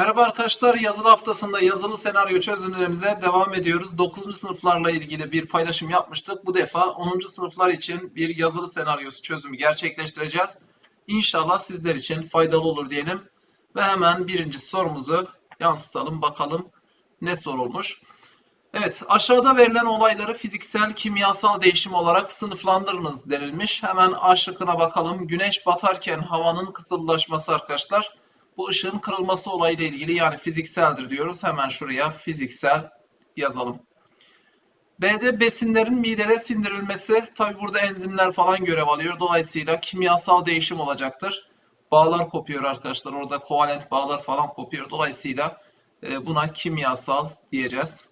Merhaba arkadaşlar, yazılı haftasında yazılı senaryo çözümlerimize devam ediyoruz. 9. sınıflarla ilgili bir paylaşım yapmıştık. Bu defa 10. sınıflar için bir yazılı senaryosu çözümü gerçekleştireceğiz. İnşallah sizler için faydalı olur diyelim. Ve hemen birinci sorumuzu yansıtalım bakalım ne sorulmuş. Evet, aşağıda verilen olayları fiziksel, kimyasal değişim olarak sınıflandırınız denilmiş. Hemen A şıkkına bakalım. Güneş batarken havanın kısırlaşması arkadaşlar. Bu ışığın kırılması olayıyla ilgili yani fizikseldir diyoruz. Hemen şuraya fiziksel yazalım. B'de besinlerin midede sindirilmesi. Tabi burada enzimler falan görev alıyor. Dolayısıyla kimyasal değişim olacaktır. Bağlar kopuyor arkadaşlar. Orada kovalent bağlar falan kopuyor. Dolayısıyla e, buna kimyasal diyeceğiz.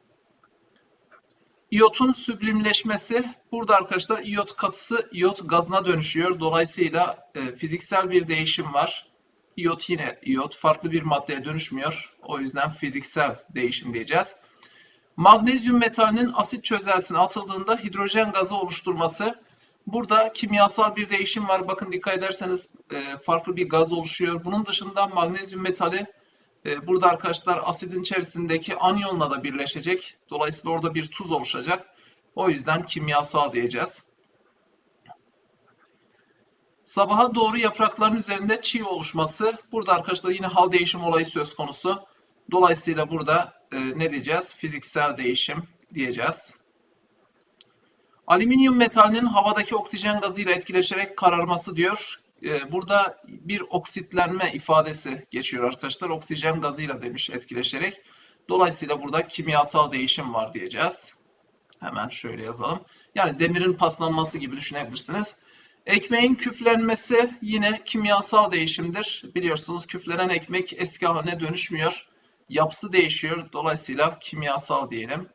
İyotun süblimleşmesi. Burada arkadaşlar iyot katısı iyot gazına dönüşüyor. Dolayısıyla e, fiziksel bir değişim var. İyot yine iyot. Farklı bir maddeye dönüşmüyor. O yüzden fiziksel değişim diyeceğiz. Magnezyum metalinin asit çözeltisine atıldığında hidrojen gazı oluşturması. Burada kimyasal bir değişim var. Bakın dikkat ederseniz e, farklı bir gaz oluşuyor. Bunun dışında magnezyum metali e, burada arkadaşlar asidin içerisindeki anyonla da birleşecek. Dolayısıyla orada bir tuz oluşacak. O yüzden kimyasal diyeceğiz. Sabaha doğru yaprakların üzerinde çiğ oluşması. Burada arkadaşlar yine hal değişim olayı söz konusu. Dolayısıyla burada e, ne diyeceğiz? Fiziksel değişim diyeceğiz. Alüminyum metalinin havadaki oksijen gazıyla etkileşerek kararması diyor. E, burada bir oksitlenme ifadesi geçiyor arkadaşlar. Oksijen gazıyla demiş etkileşerek. Dolayısıyla burada kimyasal değişim var diyeceğiz. Hemen şöyle yazalım. Yani demirin paslanması gibi düşünebilirsiniz. Ekmeğin küflenmesi yine kimyasal değişimdir. Biliyorsunuz küflenen ekmek eski haline dönüşmüyor. Yapısı değişiyor. Dolayısıyla kimyasal diyelim.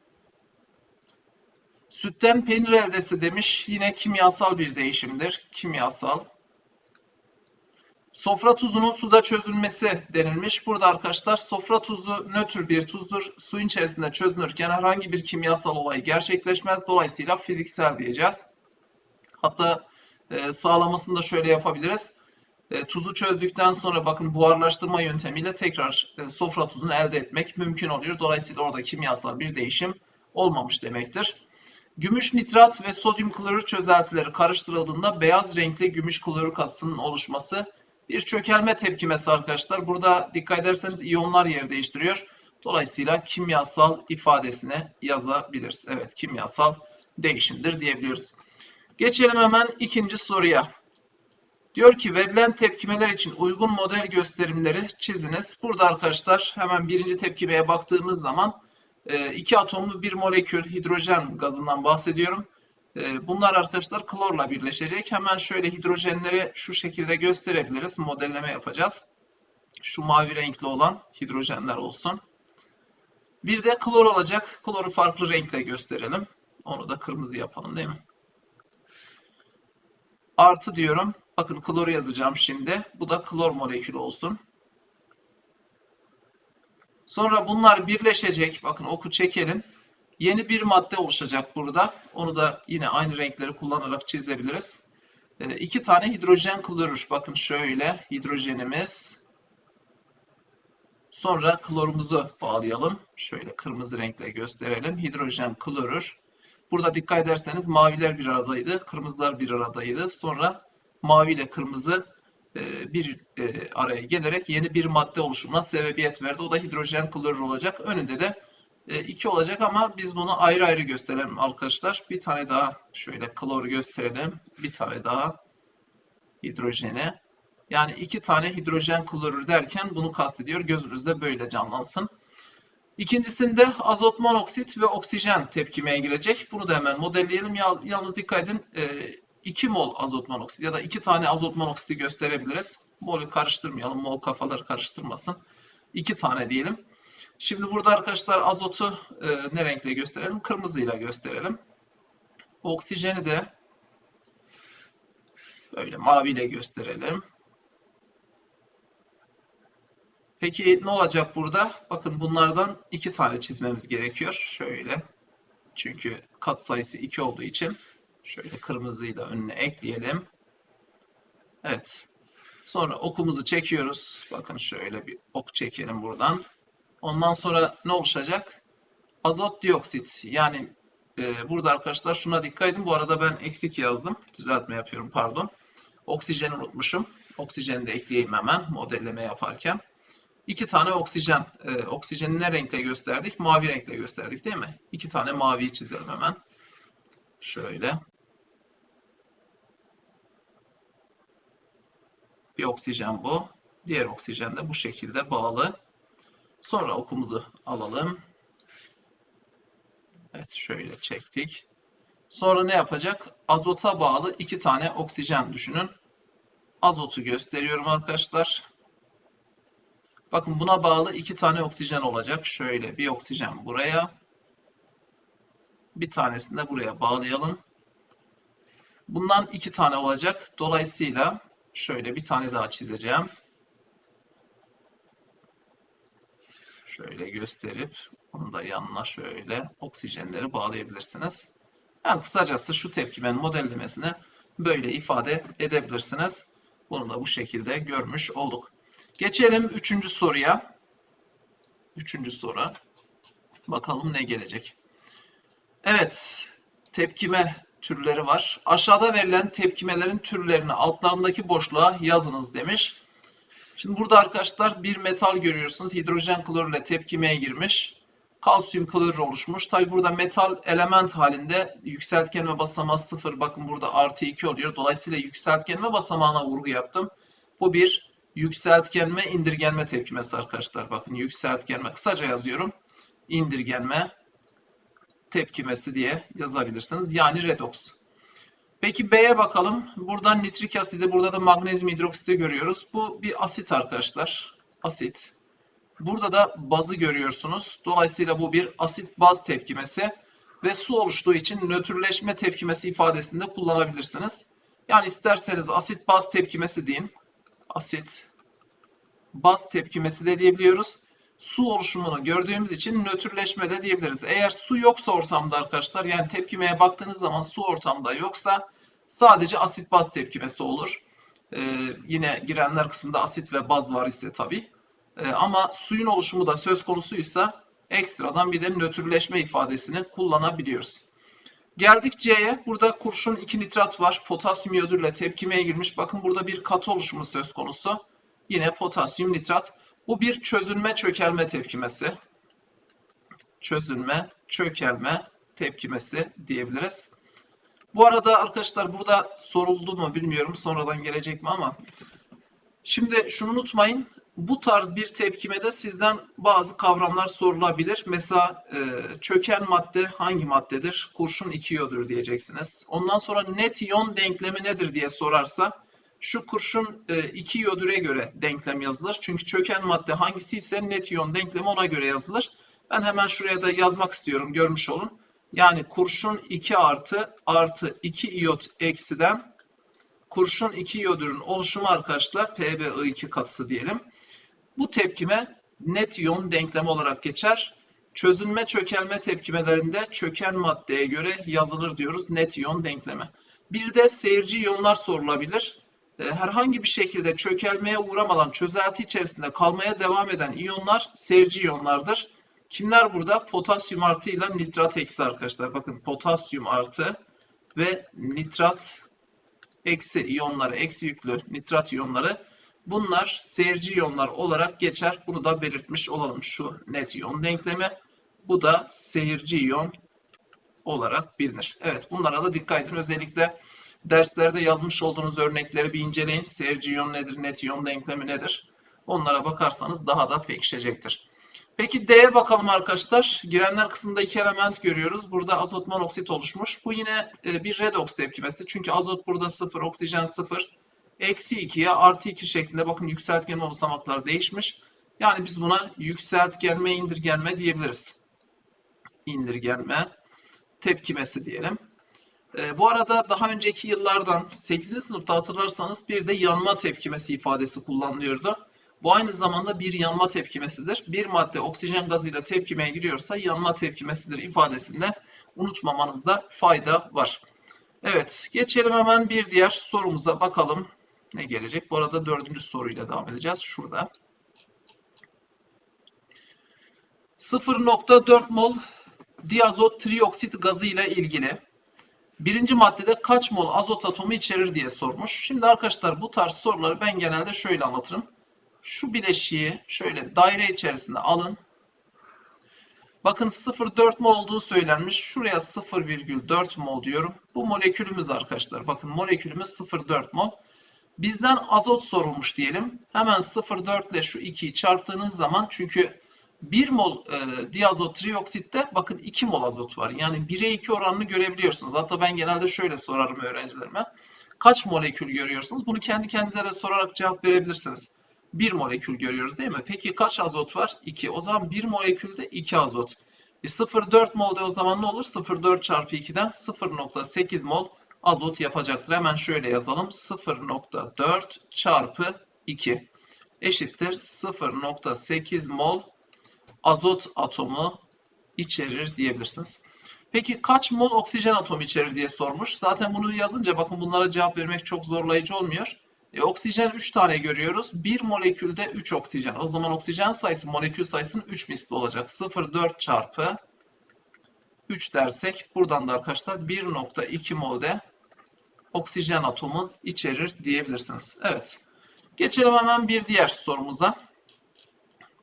Sütten peynir eldesi demiş. Yine kimyasal bir değişimdir. Kimyasal. Sofra tuzunun suda çözülmesi denilmiş. Burada arkadaşlar sofra tuzu nötr bir tuzdur. Suyun içerisinde çözünürken herhangi bir kimyasal olay gerçekleşmez. Dolayısıyla fiziksel diyeceğiz. Hatta e, sağlamasını da şöyle yapabiliriz. E, tuzu çözdükten sonra bakın buharlaştırma yöntemiyle tekrar e, sofra tuzunu elde etmek mümkün oluyor. Dolayısıyla orada kimyasal bir değişim olmamış demektir. Gümüş nitrat ve sodyum klorür çözeltileri karıştırıldığında beyaz renkli gümüş klorür katısının oluşması bir çökelme tepkimesi arkadaşlar. Burada dikkat ederseniz iyonlar yer değiştiriyor. Dolayısıyla kimyasal ifadesine yazabiliriz. Evet kimyasal değişimdir diyebiliyoruz. Geçelim hemen ikinci soruya. Diyor ki verilen tepkimeler için uygun model gösterimleri çiziniz. Burada arkadaşlar hemen birinci tepkimeye baktığımız zaman e, iki atomlu bir molekül hidrojen gazından bahsediyorum. E, bunlar arkadaşlar klorla birleşecek. Hemen şöyle hidrojenleri şu şekilde gösterebiliriz. Modelleme yapacağız. Şu mavi renkli olan hidrojenler olsun. Bir de klor olacak. Kloru farklı renkle gösterelim. Onu da kırmızı yapalım değil mi? Artı diyorum. Bakın kloru yazacağım şimdi. Bu da klor molekülü olsun. Sonra bunlar birleşecek. Bakın oku çekelim. Yeni bir madde oluşacak burada. Onu da yine aynı renkleri kullanarak çizebiliriz. E, iki tane hidrojen klorür. Bakın şöyle hidrojenimiz. Sonra klorumuzu bağlayalım. Şöyle kırmızı renkle gösterelim. Hidrojen klorür. Burada dikkat ederseniz maviler bir aradaydı. Kırmızılar bir aradaydı. Sonra mavi ile kırmızı e, bir e, araya gelerek yeni bir madde oluşumuna sebebiyet verdi. O da hidrojen klorür olacak. Önünde de 2 olacak ama biz bunu ayrı ayrı gösterelim arkadaşlar. Bir tane daha şöyle klor gösterelim. Bir tane daha hidrojeni. Yani iki tane hidrojen klorür derken bunu kastediyor. Gözünüzde böyle canlansın. İkincisinde azot monoksit ve oksijen tepkimeye girecek. Bunu da hemen modelleyelim. Yalnız dikkat edin 2 mol azot monoksit ya da 2 tane azot monoksiti gösterebiliriz. Molü karıştırmayalım. Mol kafaları karıştırmasın. 2 tane diyelim. Şimdi burada arkadaşlar azotu e, ne renkle gösterelim? Kırmızıyla gösterelim. Oksijeni de böyle maviyle gösterelim. Peki ne olacak burada? Bakın bunlardan iki tane çizmemiz gerekiyor. Şöyle. Çünkü kat sayısı 2 olduğu için şöyle kırmızıyı da önüne ekleyelim. Evet. Sonra okumuzu çekiyoruz. Bakın şöyle bir ok çekelim buradan. Ondan sonra ne oluşacak? Azot dioksit. Yani e, burada arkadaşlar şuna dikkat edin. Bu arada ben eksik yazdım. Düzeltme yapıyorum pardon. Oksijeni unutmuşum. Oksijeni de ekleyeyim hemen modelleme yaparken. İki tane oksijen. E, oksijeni ne renkle gösterdik? Mavi renkle gösterdik değil mi? İki tane maviyi çizelim hemen. Şöyle. Bir oksijen bu. Diğer oksijen de bu şekilde bağlı. Sonra okumuzu alalım. Evet şöyle çektik. Sonra ne yapacak? Azota bağlı iki tane oksijen düşünün. Azotu gösteriyorum arkadaşlar. Bakın buna bağlı iki tane oksijen olacak. Şöyle bir oksijen buraya. Bir tanesini de buraya bağlayalım. Bundan iki tane olacak. Dolayısıyla şöyle bir tane daha çizeceğim. Şöyle gösterip onu da yanına şöyle oksijenleri bağlayabilirsiniz. Yani kısacası şu tepkimenin modellemesini böyle ifade edebilirsiniz. Bunu da bu şekilde görmüş olduk. Geçelim üçüncü soruya. Üçüncü soru. Bakalım ne gelecek. Evet, tepkime türleri var. Aşağıda verilen tepkimelerin türlerini altlarındaki boşluğa yazınız demiş. Şimdi burada arkadaşlar bir metal görüyorsunuz. Hidrojen klorürle tepkimeye girmiş. Kalsiyum klorür oluşmuş. Tabi burada metal element halinde yükseltgenme basamağı sıfır. Bakın burada artı 2 oluyor. Dolayısıyla yükseltgenme basamağına vurgu yaptım. Bu bir yükseltgenme indirgenme tepkimesi arkadaşlar. Bakın yükseltgenme kısaca yazıyorum. İndirgenme tepkimesi diye yazabilirsiniz. Yani redoks. Peki B'ye bakalım. Buradan nitrik asidi, burada da magnezyum hidroksiti görüyoruz. Bu bir asit arkadaşlar. Asit. Burada da bazı görüyorsunuz. Dolayısıyla bu bir asit baz tepkimesi ve su oluştuğu için nötrleşme tepkimesi ifadesinde kullanabilirsiniz. Yani isterseniz asit baz tepkimesi deyin. Asit baz tepkimesi de diyebiliyoruz. Su oluşumunu gördüğümüz için nötrleşme de diyebiliriz. Eğer su yoksa ortamda arkadaşlar yani tepkimeye baktığınız zaman su ortamda yoksa sadece asit baz tepkimesi olur. Ee, yine girenler kısmında asit ve baz var ise tabii. Ee, ama suyun oluşumu da söz konusuysa ekstradan bir de nötrleşme ifadesini kullanabiliyoruz. Geldik C'ye. Burada kurşun 2 nitrat var. Potasyum iyodürle tepkimeye girmiş. Bakın burada bir katı oluşumu söz konusu. Yine potasyum nitrat. Bu bir çözülme çökelme tepkimesi. Çözülme çökelme tepkimesi diyebiliriz. Bu arada arkadaşlar burada soruldu mu bilmiyorum sonradan gelecek mi ama şimdi şunu unutmayın bu tarz bir tepkimede sizden bazı kavramlar sorulabilir. Mesela e, çöken madde hangi maddedir? Kurşun 2 iyodür diyeceksiniz. Ondan sonra net iyon denklemi nedir diye sorarsa şu kurşun 2 e, iyodüre göre denklem yazılır. Çünkü çöken madde hangisi ise net iyon denklemi ona göre yazılır. Ben hemen şuraya da yazmak istiyorum görmüş olun. Yani kurşun 2 artı artı 2 iyot eksiden kurşun 2 iyodürün oluşumu arkadaşlar PbI2 katısı diyelim. Bu tepkime net iyon denklemi olarak geçer. Çözünme çökelme tepkimelerinde çöken maddeye göre yazılır diyoruz net iyon denklemi. Bir de seyirci iyonlar sorulabilir. Ee, herhangi bir şekilde çökelmeye uğramadan çözelti içerisinde kalmaya devam eden iyonlar seyirci iyonlardır. Kimler burada? Potasyum artı ile nitrat eksi arkadaşlar. Bakın potasyum artı ve nitrat eksi iyonları, eksi yüklü nitrat iyonları Bunlar seyirci iyonlar olarak geçer. Bunu da belirtmiş olalım. Şu net iyon denklemi. Bu da seyirci iyon olarak bilinir. Evet bunlara da dikkat edin. Özellikle derslerde yazmış olduğunuz örnekleri bir inceleyin. Seyirci iyon nedir, net iyon denklemi nedir? Onlara bakarsanız daha da pekişecektir. Peki D'ye bakalım arkadaşlar. Girenler kısmında iki element görüyoruz. Burada azot monoksit oluşmuş. Bu yine e, bir redoks tepkimesi. Çünkü azot burada sıfır, oksijen sıfır eksi 2'ye artı 2 şeklinde bakın yükseltgenme basamakları değişmiş. Yani biz buna yükseltgenme indirgenme diyebiliriz. İndirgenme tepkimesi diyelim. E, bu arada daha önceki yıllardan 8. sınıfta hatırlarsanız bir de yanma tepkimesi ifadesi kullanılıyordu. Bu aynı zamanda bir yanma tepkimesidir. Bir madde oksijen gazıyla tepkimeye giriyorsa yanma tepkimesidir ifadesinde unutmamanızda fayda var. Evet geçelim hemen bir diğer sorumuza bakalım. Ne gelecek? Bu arada dördüncü soruyla devam edeceğiz. Şurada. 0.4 mol diazot trioksit gazı ile ilgili birinci maddede kaç mol azot atomu içerir diye sormuş. Şimdi arkadaşlar bu tarz soruları ben genelde şöyle anlatırım. Şu bileşiği şöyle daire içerisinde alın. Bakın 0,4 mol olduğu söylenmiş. Şuraya 0,4 mol diyorum. Bu molekülümüz arkadaşlar. Bakın molekülümüz 0,4 mol. Bizden azot sorulmuş diyelim. Hemen 0,4 ile şu 2'yi çarptığınız zaman çünkü 1 mol e, diazot trioksitte bakın 2 mol azot var. Yani 1'e 2 oranını görebiliyorsunuz. Hatta ben genelde şöyle sorarım öğrencilerime. Kaç molekül görüyorsunuz? Bunu kendi kendinize de sorarak cevap verebilirsiniz. 1 molekül görüyoruz değil mi? Peki kaç azot var? 2. O zaman 1 molekülde 2 azot. E 0,4 molde o zaman ne olur? 0,4 çarpı 2'den 0,8 mol azot yapacaktır. Hemen şöyle yazalım. 0,4 çarpı 2 eşittir 0,8 mol azot atomu içerir diyebilirsiniz. Peki kaç mol oksijen atomu içerir diye sormuş. Zaten bunu yazınca bakın bunlara cevap vermek çok zorlayıcı olmuyor. E, oksijen 3 tane görüyoruz. Bir molekülde 3 oksijen. O zaman oksijen sayısı molekül sayısının 3 misli olacak. 0,4 çarpı 3 dersek buradan da arkadaşlar 1.2 molde oksijen atomu içerir diyebilirsiniz. Evet. Geçelim hemen bir diğer sorumuza.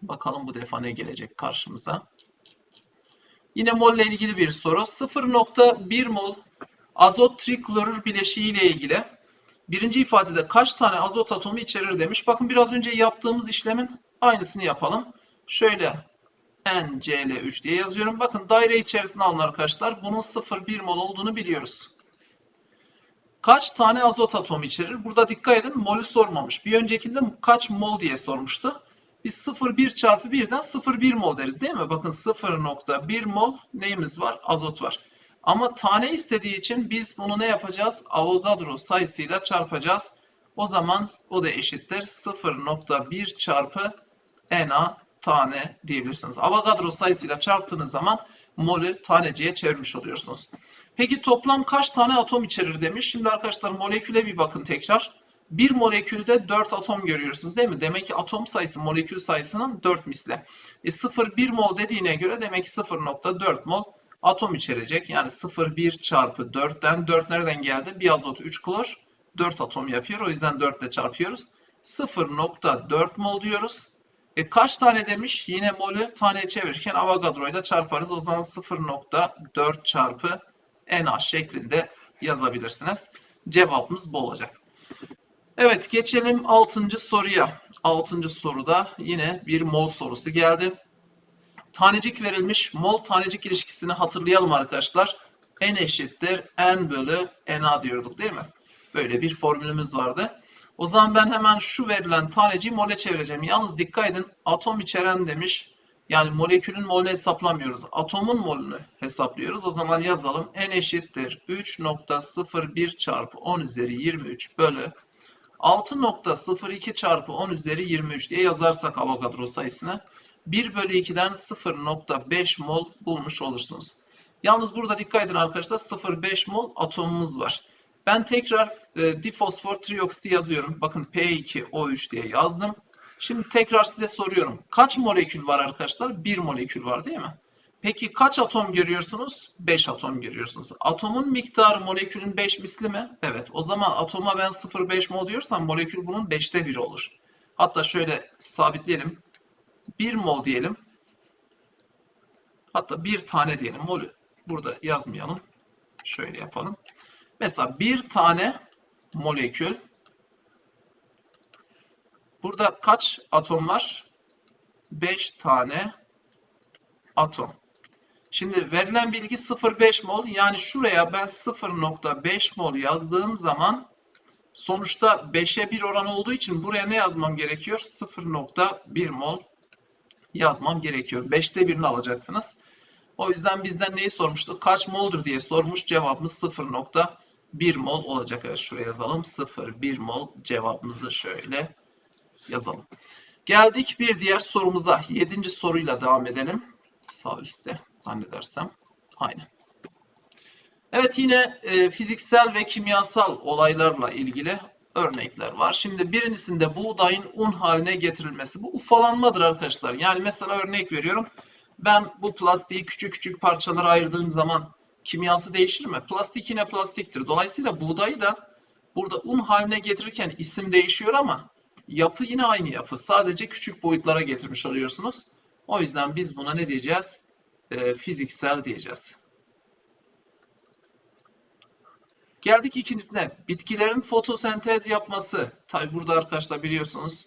Bakalım bu defa ne gelecek karşımıza. Yine mol ile ilgili bir soru. 0.1 mol azot triklorür bileşiği ile ilgili birinci ifadede kaç tane azot atomu içerir demiş. Bakın biraz önce yaptığımız işlemin aynısını yapalım. Şöyle NCl3 diye yazıyorum. Bakın daire içerisinde alın arkadaşlar. Bunun 0,1 mol olduğunu biliyoruz. Kaç tane azot atomu içerir? Burada dikkat edin molü sormamış. Bir öncekinde kaç mol diye sormuştu. Biz 0,1 çarpı 1'den 0,1 mol deriz değil mi? Bakın 0,1 mol neyimiz var? Azot var. Ama tane istediği için biz bunu ne yapacağız? Avogadro sayısıyla çarpacağız. O zaman o da eşittir 0,1 çarpı Na tane diyebilirsiniz. Avogadro sayısıyla çarptığınız zaman molü taneciye çevirmiş oluyorsunuz. Peki toplam kaç tane atom içerir demiş. Şimdi arkadaşlar moleküle bir bakın tekrar. Bir molekülde 4 atom görüyorsunuz değil mi? Demek ki atom sayısı molekül sayısının 4 misli. E 0,1 mol dediğine göre demek ki 0,4 mol atom içerecek. Yani 0,1 çarpı 4'ten 4 nereden geldi? Bir azot 3 klor 4 atom yapıyor. O yüzden 4 ile çarpıyoruz. 0,4 mol diyoruz. E kaç tane demiş? Yine molü taneye çevirirken Avogadro ile çarparız. O zaman 0,4 çarpı NH şeklinde yazabilirsiniz. Cevabımız bu olacak. Evet geçelim 6. soruya. 6. soruda yine bir mol sorusu geldi. Tanecik verilmiş mol tanecik ilişkisini hatırlayalım arkadaşlar. N eşittir N bölü Na diyorduk değil mi? Böyle bir formülümüz vardı. O zaman ben hemen şu verilen taneciği mole çevireceğim. Yalnız dikkat edin atom içeren demiş. Yani molekülün molünü hesaplamıyoruz. Atomun molünü hesaplıyoruz. O zaman yazalım. N eşittir 3.01 çarpı 10 üzeri 23 bölü 6.02 çarpı 10 üzeri 23 diye yazarsak Avogadro sayısını 1 bölü 2'den 0.5 mol bulmuş olursunuz. Yalnız burada dikkat edin arkadaşlar 0.5 mol atomumuz var. Ben tekrar e, difosfor trioksiti yazıyorum. Bakın P2O3 diye yazdım. Şimdi tekrar size soruyorum. Kaç molekül var arkadaşlar? 1 molekül var değil mi? Peki kaç atom görüyorsunuz? 5 atom görüyorsunuz. Atomun miktarı molekülün 5 misli mi? Evet. O zaman atoma ben 0,5 mol diyorsam molekül bunun 5'te 1'i olur. Hatta şöyle sabitleyelim. 1 mol diyelim. Hatta bir tane diyelim. Molü burada yazmayalım. Şöyle yapalım. Mesela bir tane molekül. Burada kaç atom var? 5 tane atom. Şimdi verilen bilgi 0,5 mol. Yani şuraya ben 0,5 mol yazdığım zaman sonuçta 5'e 1 oran olduğu için buraya ne yazmam gerekiyor? 0,1 mol yazmam gerekiyor. 5'te 1'ini alacaksınız. O yüzden bizden neyi sormuştu? Kaç moldur diye sormuş. Cevabımız 0,1 mol olacak. Evet şuraya yazalım. 0,1 mol cevabımızı şöyle yazalım. Geldik bir diğer sorumuza. Yedinci soruyla devam edelim. Sağ üstte zannedersem. Aynen. Evet yine e, fiziksel ve kimyasal olaylarla ilgili örnekler var. Şimdi birincisinde buğdayın un haline getirilmesi. Bu ufalanmadır arkadaşlar. Yani mesela örnek veriyorum. Ben bu plastiği küçük küçük parçalara ayırdığım zaman kimyası değişir mi? Plastik yine plastiktir. Dolayısıyla buğdayı da burada un haline getirirken isim değişiyor ama yapı yine aynı yapı. Sadece küçük boyutlara getirmiş oluyorsunuz. O yüzden biz buna ne diyeceğiz? Ee, fiziksel diyeceğiz. Geldik ikincisine. Bitkilerin fotosentez yapması. Tabi burada arkadaşlar biliyorsunuz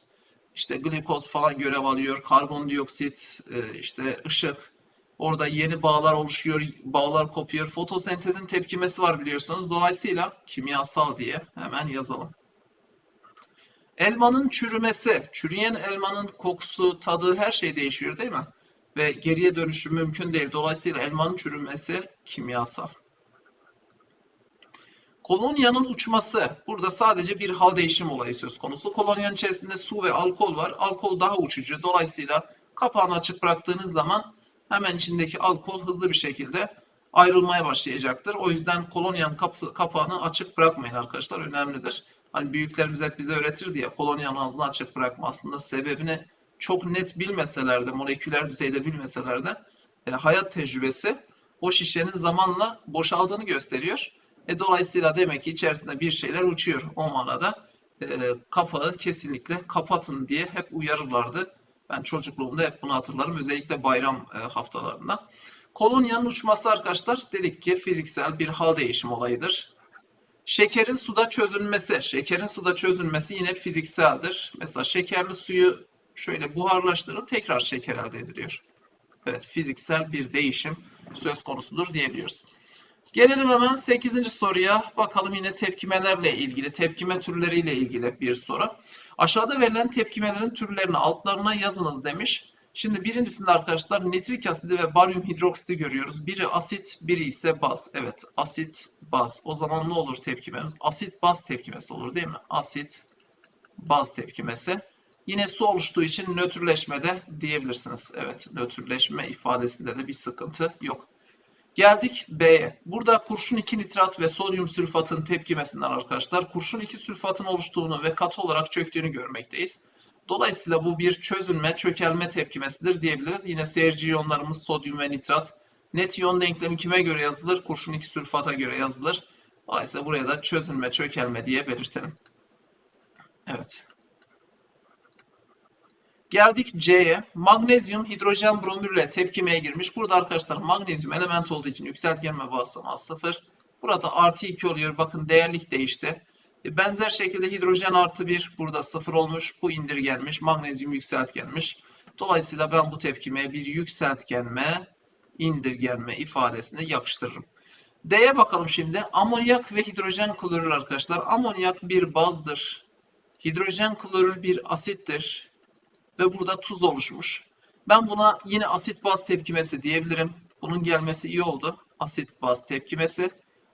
işte glikoz falan görev alıyor. Karbondioksit, e, işte ışık. Orada yeni bağlar oluşuyor, bağlar kopuyor. Fotosentezin tepkimesi var biliyorsunuz. Dolayısıyla kimyasal diye hemen yazalım. Elmanın çürümesi. Çürüyen elmanın kokusu, tadı her şey değişiyor değil mi? Ve geriye dönüşü mümkün değil. Dolayısıyla elmanın çürümesi kimyasal. Kolonyanın uçması. Burada sadece bir hal değişim olayı söz konusu. Kolonyanın içerisinde su ve alkol var. Alkol daha uçucu. Dolayısıyla kapağını açık bıraktığınız zaman hemen içindeki alkol hızlı bir şekilde ayrılmaya başlayacaktır. O yüzden kolonyanın kapağını açık bırakmayın arkadaşlar. Önemlidir. Hani büyüklerimiz hep bize öğretir diye kolonyanın ağzını açık bırakma aslında sebebini çok net bilmeseler de, moleküler düzeyde bilmeseler de e, hayat tecrübesi o şişenin zamanla boşaldığını gösteriyor. E, dolayısıyla demek ki içerisinde bir şeyler uçuyor. O manada e, kapağı kesinlikle kapatın diye hep uyarırlardı. Ben çocukluğumda hep bunu hatırlarım. Özellikle bayram e, haftalarında. Kolonyanın uçması arkadaşlar dedik ki fiziksel bir hal değişim olayıdır. Şekerin suda çözülmesi. Şekerin suda çözülmesi yine fizikseldir. Mesela şekerli suyu şöyle buharlaştırın tekrar şeker elde ediliyor. Evet fiziksel bir değişim söz konusudur diyebiliyoruz. Gelelim hemen 8. soruya. Bakalım yine tepkimelerle ilgili, tepkime türleriyle ilgili bir soru. Aşağıda verilen tepkimelerin türlerini altlarına yazınız demiş. Şimdi birincisinde arkadaşlar nitrik asidi ve baryum hidroksiti görüyoruz. Biri asit, biri ise baz. Evet, asit, baz. O zaman ne olur tepkimemiz? Asit, baz tepkimesi olur değil mi? Asit, baz tepkimesi. Yine su oluştuğu için nötrleşmede diyebilirsiniz. Evet, nötrleşme ifadesinde de bir sıkıntı yok. Geldik B'ye. Burada kurşun 2 nitrat ve sodyum sülfatın tepkimesinden arkadaşlar kurşun 2 sülfatın oluştuğunu ve katı olarak çöktüğünü görmekteyiz. Dolayısıyla bu bir çözünme, çökelme tepkimesidir diyebiliriz. Yine seyirci iyonlarımız sodyum ve nitrat. Net iyon denklemi kime göre yazılır? Kurşun 2 sülfata göre yazılır. Dolayısıyla buraya da çözünme, çökelme diye belirtelim. Evet. Geldik C'ye. Magnezyum hidrojen bromürle tepkimeye girmiş. Burada arkadaşlar magnezyum element olduğu için yükseltgenme basamağı 0. Burada artı 2 oluyor. Bakın değerlik değişti. E, Benzer şekilde hidrojen artı 1 burada 0 olmuş. Bu indirgenmiş. Magnezyum yükseltgenmiş. Dolayısıyla ben bu tepkimeye bir yükseltgenme, indirgenme ifadesini yapıştırırım. D'ye bakalım şimdi. Amonyak ve hidrojen klorür arkadaşlar. Amonyak bir bazdır. Hidrojen klorür bir asittir ve burada tuz oluşmuş. Ben buna yine asit baz tepkimesi diyebilirim. Bunun gelmesi iyi oldu. Asit baz tepkimesi.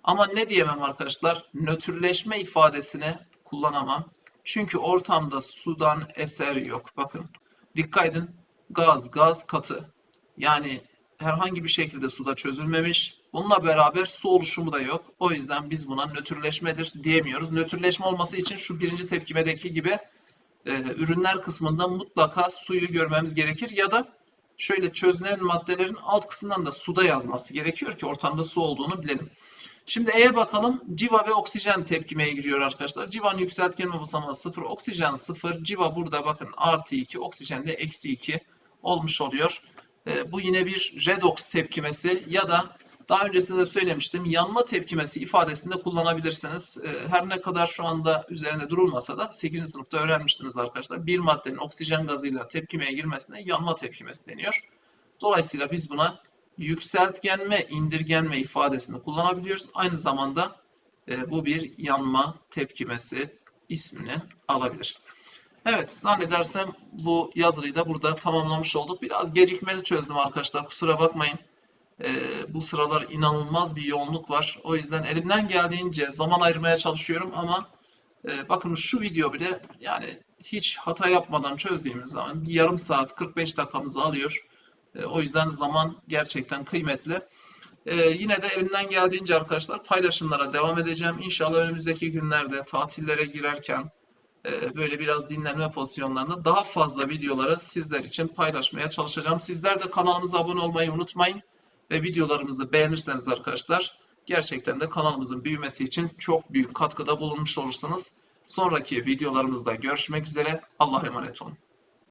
Ama ne diyemem arkadaşlar? Nötrleşme ifadesini kullanamam. Çünkü ortamda sudan eser yok. Bakın dikkat edin. Gaz, gaz katı. Yani herhangi bir şekilde suda çözülmemiş. Bununla beraber su oluşumu da yok. O yüzden biz buna nötrleşmedir diyemiyoruz. Nötrleşme olması için şu birinci tepkimedeki gibi e, ürünler kısmında mutlaka suyu görmemiz gerekir ya da şöyle çözünen maddelerin alt kısmından da suda yazması gerekiyor ki ortamda su olduğunu bilelim. Şimdi E'ye bakalım. Civa ve oksijen tepkimeye giriyor arkadaşlar. Civanın yükseltgenme basamağı 0, oksijen 0. Civa burada bakın artı 2, oksijen de eksi 2 olmuş oluyor. E, bu yine bir redox tepkimesi ya da daha öncesinde de söylemiştim. Yanma tepkimesi ifadesinde kullanabilirsiniz. Ee, Her ne kadar şu anda üzerinde durulmasa da 8. sınıfta öğrenmiştiniz arkadaşlar. Bir maddenin oksijen gazıyla tepkimeye girmesine yanma tepkimesi deniyor. Dolayısıyla biz buna yükseltgenme, indirgenme ifadesini kullanabiliyoruz. Aynı zamanda e, bu bir yanma tepkimesi ismini alabilir. Evet zannedersem bu yazılıyı da burada tamamlamış olduk. Biraz gecikmeli çözdüm arkadaşlar kusura bakmayın. Ee, bu sıralar inanılmaz bir yoğunluk var. O yüzden elimden geldiğince zaman ayırmaya çalışıyorum ama e, bakın şu video bile yani hiç hata yapmadan çözdüğümüz zaman bir yarım saat 45 dakikamızı alıyor. E, o yüzden zaman gerçekten kıymetli. Ee, yine de elimden geldiğince arkadaşlar paylaşımlara devam edeceğim. İnşallah önümüzdeki günlerde tatillere girerken e, böyle biraz dinlenme pozisyonlarında daha fazla videoları sizler için paylaşmaya çalışacağım. Sizler de kanalımıza abone olmayı unutmayın ve videolarımızı beğenirseniz arkadaşlar gerçekten de kanalımızın büyümesi için çok büyük katkıda bulunmuş olursunuz. Sonraki videolarımızda görüşmek üzere. Allah'a emanet olun.